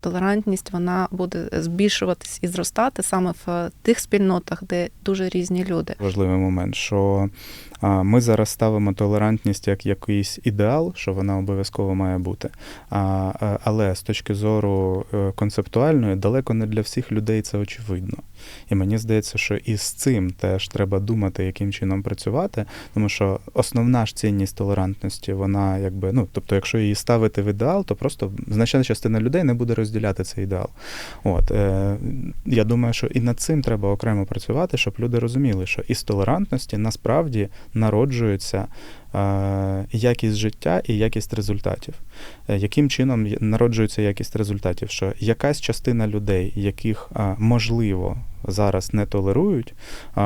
Толерантність вона буде збільшуватись і зростати саме в тих спільнотах, де дуже різні люди. Важливий момент, що ми зараз ставимо толерантність як якийсь ідеал, що вона обов'язково має бути. Але з точки зору е, концептуальної, далеко не для всіх людей це очевидно. І мені здається, що і з цим теж треба думати, яким чином працювати, тому що основна ж цінність толерантності, вона якби, ну тобто, якщо її ставити в ідеал, то просто значна частина людей не буде розділяти цей ідеал. От е, я думаю, що і над цим треба окремо працювати, щоб люди розуміли, що із толерантності насправді народжується якість життя і якість результатів. Е, яким чином народжується якість результатів? Що якась частина людей, яких е, можливо зараз не толерують, е,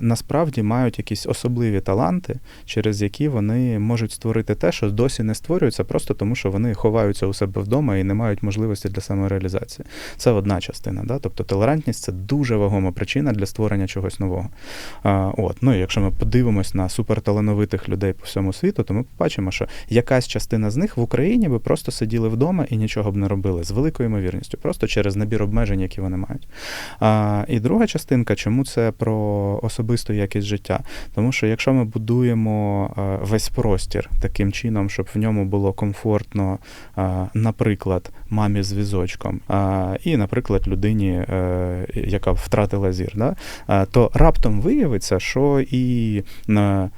насправді мають якісь особливі таланти, через які вони можуть створити те, що досі не створюється, просто тому що вони ховаються у себе вдома і не мають можливості для самореалізації. Це одна частина. Да? Тобто толерантність це дуже вагома причина для створення чогось нового. От. Ну, якщо ми подивимось на суперталановитих людей по всьому світу, то ми побачимо, що якась частина з них в Україні би просто сиділи вдома і нічого б не робили з великою ймовірністю, просто через набір обмежень, які вони мають. А, і друга частинка, чому це про особисту якість життя? Тому що якщо ми будуємо весь простір таким чином, щоб в ньому було комфортно, наприклад, мамі з візочком, і, наприклад, людині, е, яка втратила зір, да? то раптом виявиться, що і е,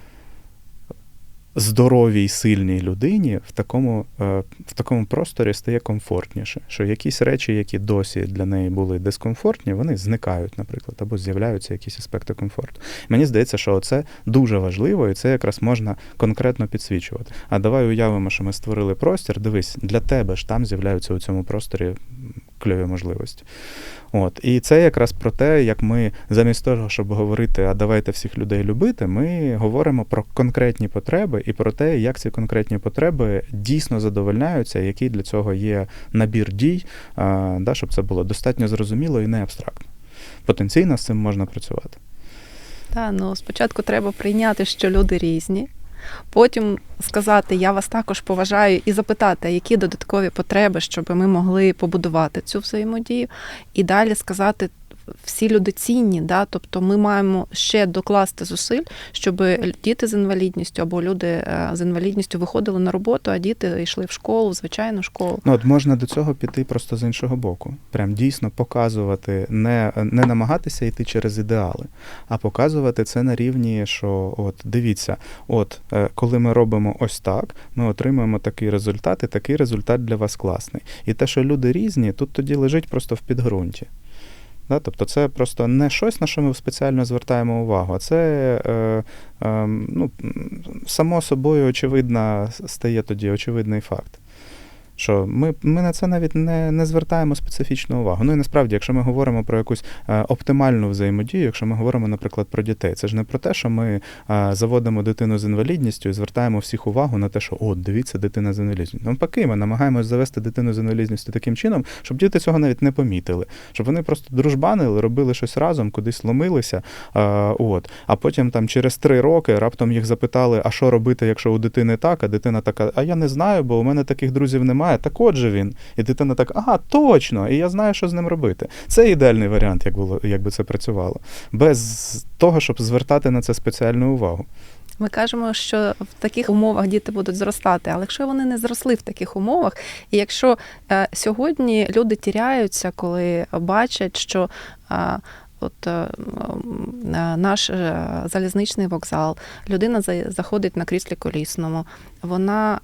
здоровій, сильній людині в такому, е, в такому просторі стає комфортніше. Що якісь речі, які досі для неї були дискомфортні, вони зникають, наприклад, або з'являються якісь аспекти комфорту. Мені здається, що це дуже важливо, і це якраз можна конкретно підсвічувати. А давай уявимо, що ми створили простір. Дивись, для тебе ж там з'являються у цьому просторі кльові можливості. От і це якраз про те, як ми замість того, щоб говорити, а давайте всіх людей любити, ми говоримо про конкретні потреби і про те, як ці конкретні потреби дійсно задовольняються, який для цього є набір дій, а, да, щоб це було достатньо зрозуміло і не абстрактно. Потенційно з цим можна працювати. Та, ну, спочатку треба прийняти, що люди різні. Потім сказати, я вас також поважаю, і запитати, які додаткові потреби, щоб ми могли побудувати цю взаємодію. І далі сказати, всі люди цінні, да? тобто ми маємо ще докласти зусиль, щоб діти з інвалідністю або люди е, з інвалідністю виходили на роботу, а діти йшли в школу, в звичайну школу. Ну, от можна до цього піти просто з іншого боку. Прям дійсно показувати, не, не намагатися йти через ідеали, а показувати це на рівні, що от дивіться, от е, коли ми робимо ось так, ми отримуємо такий результат, і такий результат для вас класний. І те, що люди різні, тут тоді лежить просто в підґрунті. Да? Тобто це просто не щось, на що ми спеціально звертаємо увагу, а це е, е, ну, само собою очевидна стає тоді очевидний факт. Що ми, ми на це навіть не, не звертаємо специфічну увагу. Ну і насправді, якщо ми говоримо про якусь е, оптимальну взаємодію, якщо ми говоримо, наприклад, про дітей, це ж не про те, що ми е, заводимо дитину з інвалідністю і звертаємо всіх увагу на те, що о, дивіться, дитина з інвалідністю. Навпаки, ми намагаємося завести дитину з інвалідністю таким чином, щоб діти цього навіть не помітили, щоб вони просто дружбанили, робили щось разом, кудись ломилися. Е, от. А потім там через три роки раптом їх запитали, а що робити, якщо у дитини так, а дитина така, а я не знаю, бо у мене таких друзів немає. Так от він. І дитина так, ага, точно, і я знаю, що з ним робити. Це ідеальний варіант, як було, якби це працювало. Без того, щоб звертати на це спеціальну увагу. Ми кажемо, що в таких умовах діти будуть зростати, але якщо вони не зросли в таких умовах, і якщо е, сьогодні люди тіряються, коли бачать, що е, от е, е, наш е, залізничний вокзал, людина заходить на кріслі колісному, вона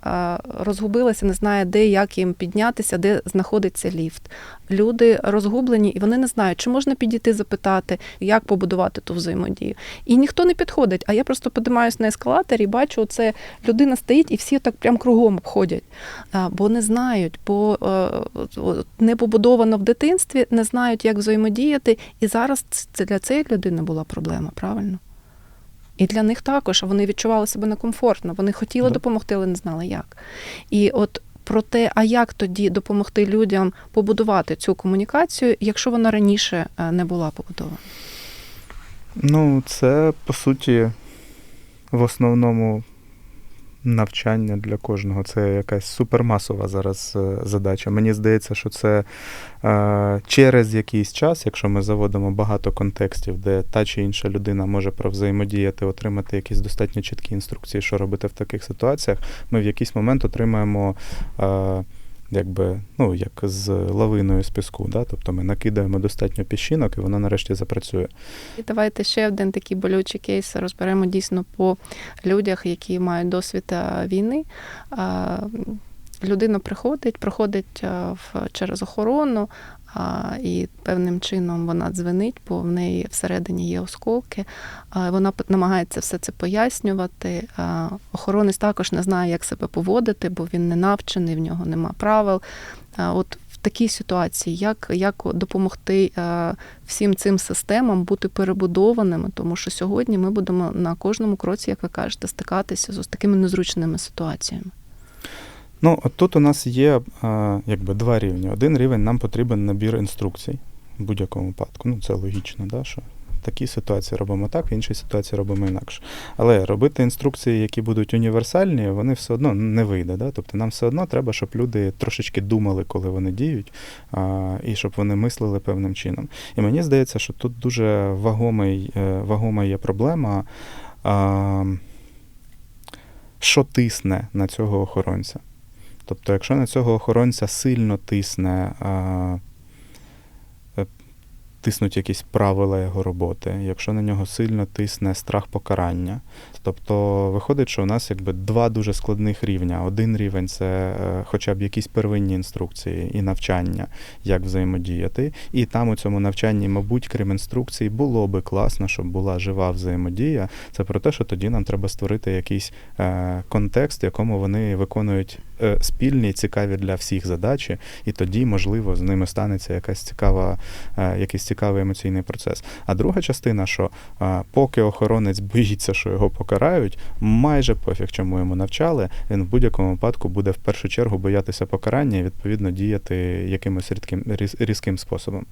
розгубилася, не знає, де як їм піднятися, де знаходиться ліфт. Люди розгублені, і вони не знають, чи можна підійти запитати, як побудувати ту взаємодію. І ніхто не підходить. А я просто подимаюсь на ескалаторі і бачу, це людина стоїть, і всі так прям кругом обходять. Бо не знають, бо не побудовано в дитинстві, не знають, як взаємодіяти. І зараз це для цієї людини була проблема, правильно? І для них також вони відчували себе некомфортно. Вони хотіли допомогти, але не знали як. І от про те, а як тоді допомогти людям побудувати цю комунікацію, якщо вона раніше е, не була побудована. Ну, це по суті в основному навчання для кожного. Це якась супермасова зараз е, задача. Мені здається, що це е, через якийсь час, якщо ми заводимо багато контекстів, де та чи інша людина може провзаємодіяти, отримати якісь достатньо чіткі інструкції, що робити в таких ситуаціях, ми в якийсь момент отримаємо. Е, Якби, ну, як з лавиною з піску, да? тобто ми накидаємо достатньо піщинок, і вона нарешті запрацює. І давайте ще один такий болючий кейс розберемо дійсно по людях, які мають досвід е, війни. Людина приходить, проходить е, через охорону, і певним чином вона дзвенить, бо в неї всередині є осколки. Вона намагається все це пояснювати. Охоронець також не знає, як себе поводити, бо він не навчений, в нього нема правил. От в такій ситуації, як, як допомогти всім цим системам бути перебудованими, тому що сьогодні ми будемо на кожному кроці, як ви кажете, стикатися з такими незручними ситуаціями. Ну, от тут у нас є а, якби два рівні. Один рівень нам потрібен набір інструкцій в будь-якому випадку. Ну, це логічно, да, що в такій ситуації робимо так, в іншій ситуації робимо інакше. Але робити інструкції, які будуть універсальні, вони все одно не вийде. Да? Тобто нам все одно треба, щоб люди трошечки думали, коли вони діють, а, і щоб вони мислили певним чином. І мені здається, що тут дуже вагомий, е, вагома є проблема. А, що тисне на цього охоронця? Тобто, якщо на цього охоронця сильно тисне, е, тиснуть якісь правила його роботи, якщо на нього сильно тисне страх покарання, тобто виходить, що у нас якби два дуже складних рівня. Один рівень це е, хоча б якісь первинні інструкції і навчання, як взаємодіяти. І там у цьому навчанні, мабуть, крім інструкцій, було би класно, щоб була жива взаємодія. Це про те, що тоді нам треба створити якийсь е, контекст, в якому вони виконують спільні, цікаві для всіх задачі, і тоді, можливо, з ними станеться якась цікава, е, якийсь цікавий емоційний процес. А друга частина, що е, поки охоронець боїться, що його покарають, майже пофіг, чому йому навчали, він в будь-якому випадку буде в першу чергу боятися покарання і відповідно діяти якимось рідким, різким способом.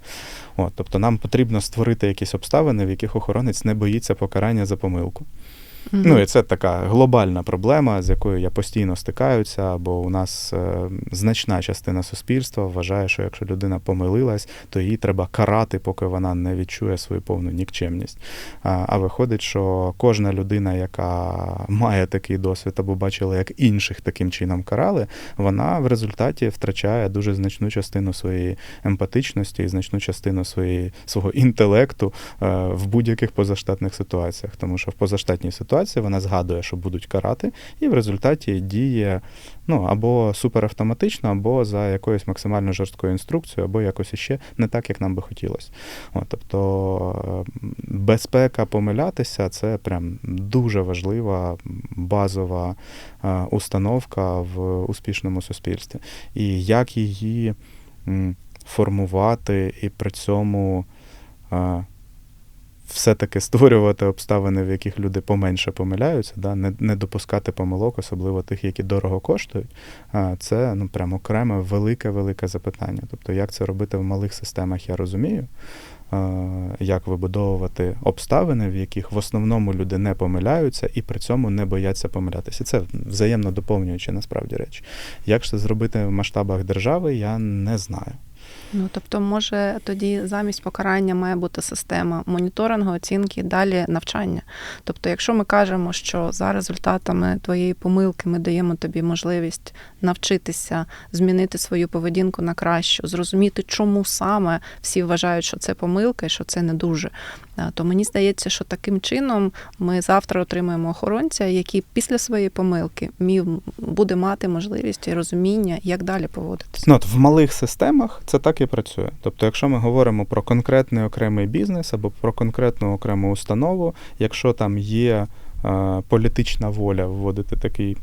От, тобто нам потрібно створити якісь обставини, в яких охоронець не боїться покарання за помилку. Ну, і це така глобальна проблема, з якою я постійно стикаюся, бо у нас е, значна частина суспільства вважає, що якщо людина помилилась, то її треба карати, поки вона не відчує свою повну нікчемність. А, а виходить, що кожна людина, яка має такий досвід або бачила, як інших таким чином карали, вона в результаті втрачає дуже значну частину своєї емпатичності і значну частину своєї, свого інтелекту е, в будь-яких позаштатних ситуаціях. Тому що в позаштатній ситуації вона згадує, що будуть карати, і в результаті діє ну, або суперавтоматично, або за якоюсь максимально жорсткою інструкцією, або якось іще не так, як нам би хотілося. От, тобто е, безпека помилятися це прям дуже важлива базова е, установка в успішному суспільстві. І як її формувати і при цьому. Все-таки створювати обставини, в яких люди поменше помиляються, да, не, не допускати помилок, особливо тих, які дорого коштують, це ну, прям окреме велике-велике запитання. Тобто, як це робити в малих системах, я розумію. Як вибудовувати обставини, в яких в основному люди не помиляються і при цьому не бояться помилятися. Це взаємно доповнюючі насправді речі. Як це зробити в масштабах держави, я не знаю. Ну тобто, може тоді замість покарання має бути система моніторингу, оцінки, далі навчання. Тобто, якщо ми кажемо, що за результатами твоєї помилки ми даємо тобі можливість навчитися змінити свою поведінку на кращу, зрозуміти, чому саме всі вважають, що це помилка і що це не дуже. То мені здається, що таким чином ми завтра отримаємо охоронця, який після своєї помилки буде мати можливість і розуміння, як далі поводитися. Ну, от в малих системах це так і працює. Тобто, якщо ми говоримо про конкретний окремий бізнес або про конкретну окрему установу, якщо там є е, політична воля вводити такий.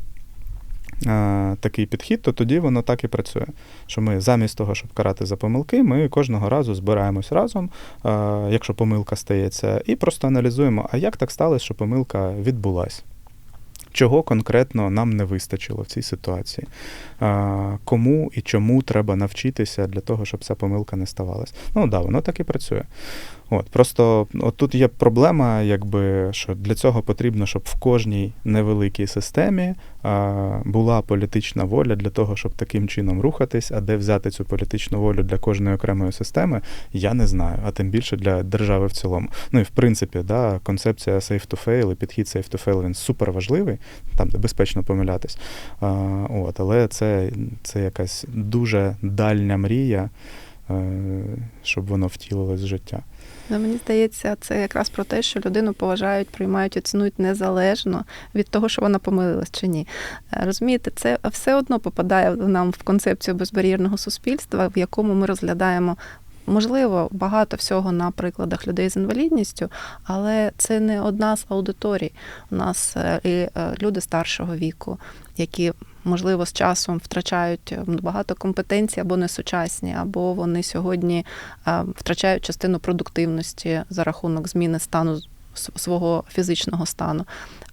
Е, Такий підхід, то тоді воно так і працює. Що ми замість того, щоб карати за помилки, ми кожного разу збираємось разом, е, якщо помилка стається, і просто аналізуємо, а як так сталося, що помилка відбулась. Чого конкретно нам не вистачило в цій ситуації? Кому і чому треба навчитися для того, щоб ця помилка не ставалась? Ну да, воно так і працює. От просто от тут є проблема, якби що для цього потрібно, щоб в кожній невеликій системі а, була політична воля для того, щоб таким чином рухатись. А де взяти цю політичну волю для кожної окремої системи, я не знаю, а тим більше для держави в цілому. Ну і в принципі, да, концепція safe to fail і підхід safe to fail, він супер важливий, там де безпечно помилятись. От, але це, це якась дуже дальня мрія, е, щоб воно втілилось в життя. Ну, мені здається, це якраз про те, що людину поважають, приймають і цінують незалежно від того, що вона помилилась чи ні. Е, Розумієте, це все одно попадає нам в концепцію безбар'єрного суспільства, в якому ми розглядаємо. Можливо, багато всього на прикладах людей з інвалідністю, але це не одна з аудиторій. У нас е, і е, люди старшого віку, які можливо з часом втрачають е, багато компетенцій або не сучасні, або вони сьогодні втрачають частину продуктивності за рахунок зміни стану свого фізичного стану.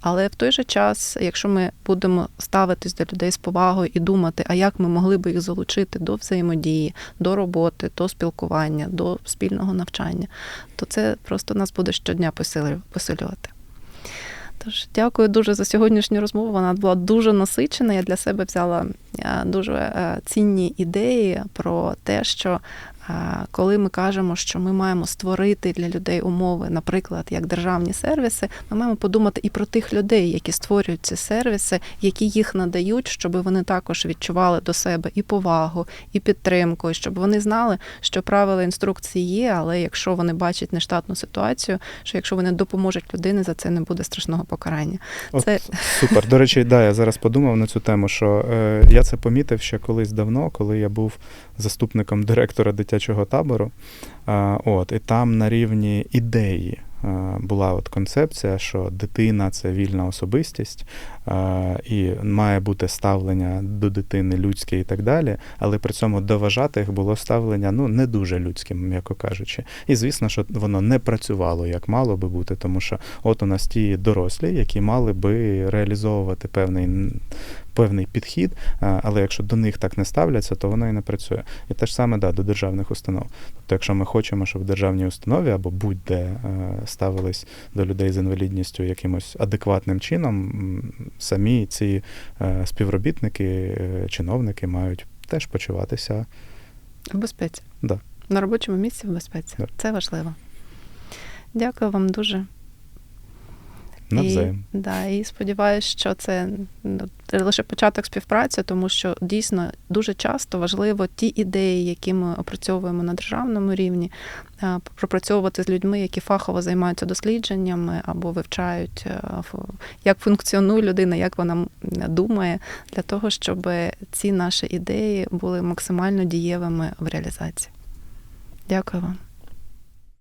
Але в той же час, якщо ми будемо ставитись до людей з повагою і думати, а як ми могли би їх залучити до взаємодії, до роботи, до спілкування, до спільного навчання, то це просто нас буде щодня посилювати. Тож дякую дуже за сьогоднішню розмову. Вона була дуже насичена. Я для себе взяла е, дуже е, цінні ідеї про те, що коли ми кажемо, що ми маємо створити для людей умови, наприклад, як державні сервіси, ми маємо подумати і про тих людей, які створюють ці сервіси, які їх надають, щоб вони також відчували до себе і повагу, і підтримку, і щоб вони знали, що правила інструкції є, але якщо вони бачать нештатну ситуацію, що якщо вони допоможуть людині, за це не буде страшного покарання. От, Це Супер. До речі, да, я зараз подумав на цю тему, що е, я це помітив ще колись давно, коли я був заступником директора дитячого табору. От, і там на рівні ідеї була от концепція, що дитина це вільна особистість, і має бути ставлення до дитини людське і так далі, але при цьому до вважатих було ставлення ну, не дуже людським, м'яко кажучи. І звісно, що воно не працювало як мало би бути, тому що от у нас ті дорослі, які мали би реалізовувати певний. Певний підхід, але якщо до них так не ставляться, то воно і не працює. І те ж саме да, до державних установ. Тобто, якщо ми хочемо, щоб в державній установі або будь-де е, ставились до людей з інвалідністю якимось адекватним чином, самі ці е, співробітники, е, чиновники мають теж почуватися. в безпеці. Да. На робочому місці в безпеці. Да. Це важливо. Дякую вам дуже. Навзаєм. І, да, і сподіваюся, що це ну, лише початок співпраці, тому що дійсно дуже часто важливо ті ідеї, які ми опрацьовуємо на державному рівні, пропрацьовувати з людьми, які фахово займаються дослідженнями або вивчають, е, як функціонує людина, як вона думає, для того, щоб ці наші ідеї були максимально дієвими в реалізації. Дякую вам.